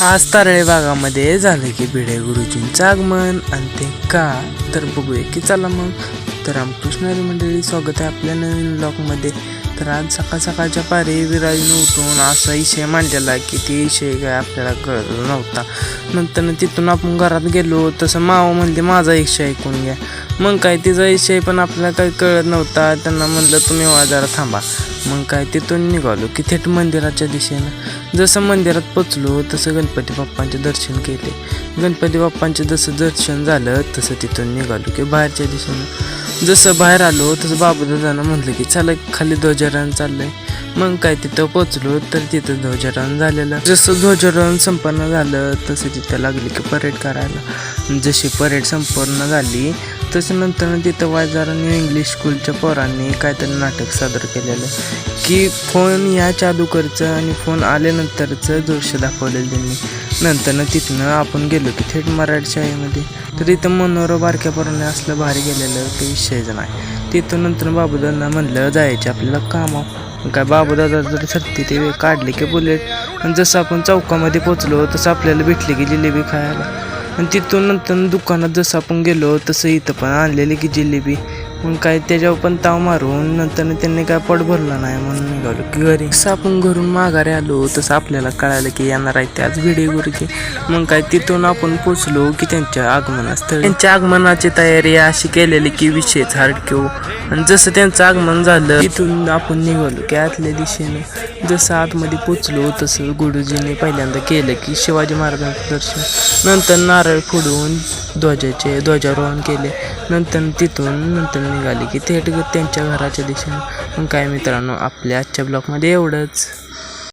आज तारळे भागामध्ये झालं की भिडे गुरुजींचं आगमन. आणि ते का? तर बघूया की चला मग. तर रामकृष्णारी मंडळी स्वागत आहे आपल्या नवीन ब्लॉगमध्ये तर आज सकाळ सकाळच्या पारी विराजनं उठून असा विषय मांडलेला की ते विषय काय आपल्याला कळत नव्हता. नंतर तिथून आपण घरात गेलो तसं माव म्हणले माझा विषय ऐकून घ्या. मग काय तिचा विषय पण आपल्याला काही कळत नव्हता. त्यांना म्हणलं तुम्ही वा जरा थांबा. मग काय तिथून निघालो की थेट मंदिराच्या दिशेनं. जसं मंदिरात पोचलो तसं गणपती बाप्पांचे दर्शन केले. गणपती बाप्पांचे जसं दर्शन झालं तसं तिथून निघालो की बाहेरच्या दिशेनं. जसं बाहेर आलो तसं बाबूदादानं म्हटलं की चला खाली ध्वजारोहण चाललंय. मग काय तिथं पोचलो तर तिथं ध्वजारोहण झालेलं. जसं ध्वजारोहण संपन्न झालं तसं तिथं लागली की परेड करायला. जशी परेड संपन्न झाली तसं नंतर तिथं वायजार इंग्लिश स्कूलच्या पोरांनी काहीतरी नाटक सादर केलेलं. की फोन या जादूकरचं आणि फोन आल्यानंतरचं दृश्य दाखवलेलं त्यांनी. नंतर तिथनं आपण गेलो की थेट मराठी शाळेमध्ये तर इथं मनोरं बारक्या पोरांनी असलं भारी गेलेलं ते विषयच नाही. तिथून नंतर बाबूदांना म्हणलं जायचे आपल्याला कामावर. काय बाबूदादा जर सरती ते काढले की बुलेट. आणि जसं आपण चौकामध्ये पोचलो तसं आपल्याला भेटली की जिलेबी खायला. आणि तिथून नंतर दुकानात जसं आपण गेलो तसं इथं पण आणलेली की जिलेबी. मग काय त्याच्यावर पण ताव मारून नंतर त्यांनी काय पट भरला नाही म्हणून निघालो की घरी. असं आपण घरून माघारी आलो तसं आपल्याला कळालं की येणार आहे त्याच भिडे गुरुजी मग काय तिथून आपण पोचलो की त्यांच्या आगमनास्थळी. त्यांच्या आगमनाची तयारी अशी केलेली की विशेष हार्डक्यू आणि जसं त्यांचं आगमन झालं तिथून आपण निघालो की आतल्या दिशेनं. जसं आतमध्ये पोचलो तसं गुरुजीने पहिल्यांदा केलं की शिवाजी महाराजांचं दर्शन. नंतर नारळ फोडून ध्वजाचे ध्वजारोहण केले. नंतर तिथून नंतर निघाली की थेट त्यांच्या घराच्या दिशेनं. मग काय मित्रांनो आपल्या आजच्या ब्लॉगमध्ये एवढंच.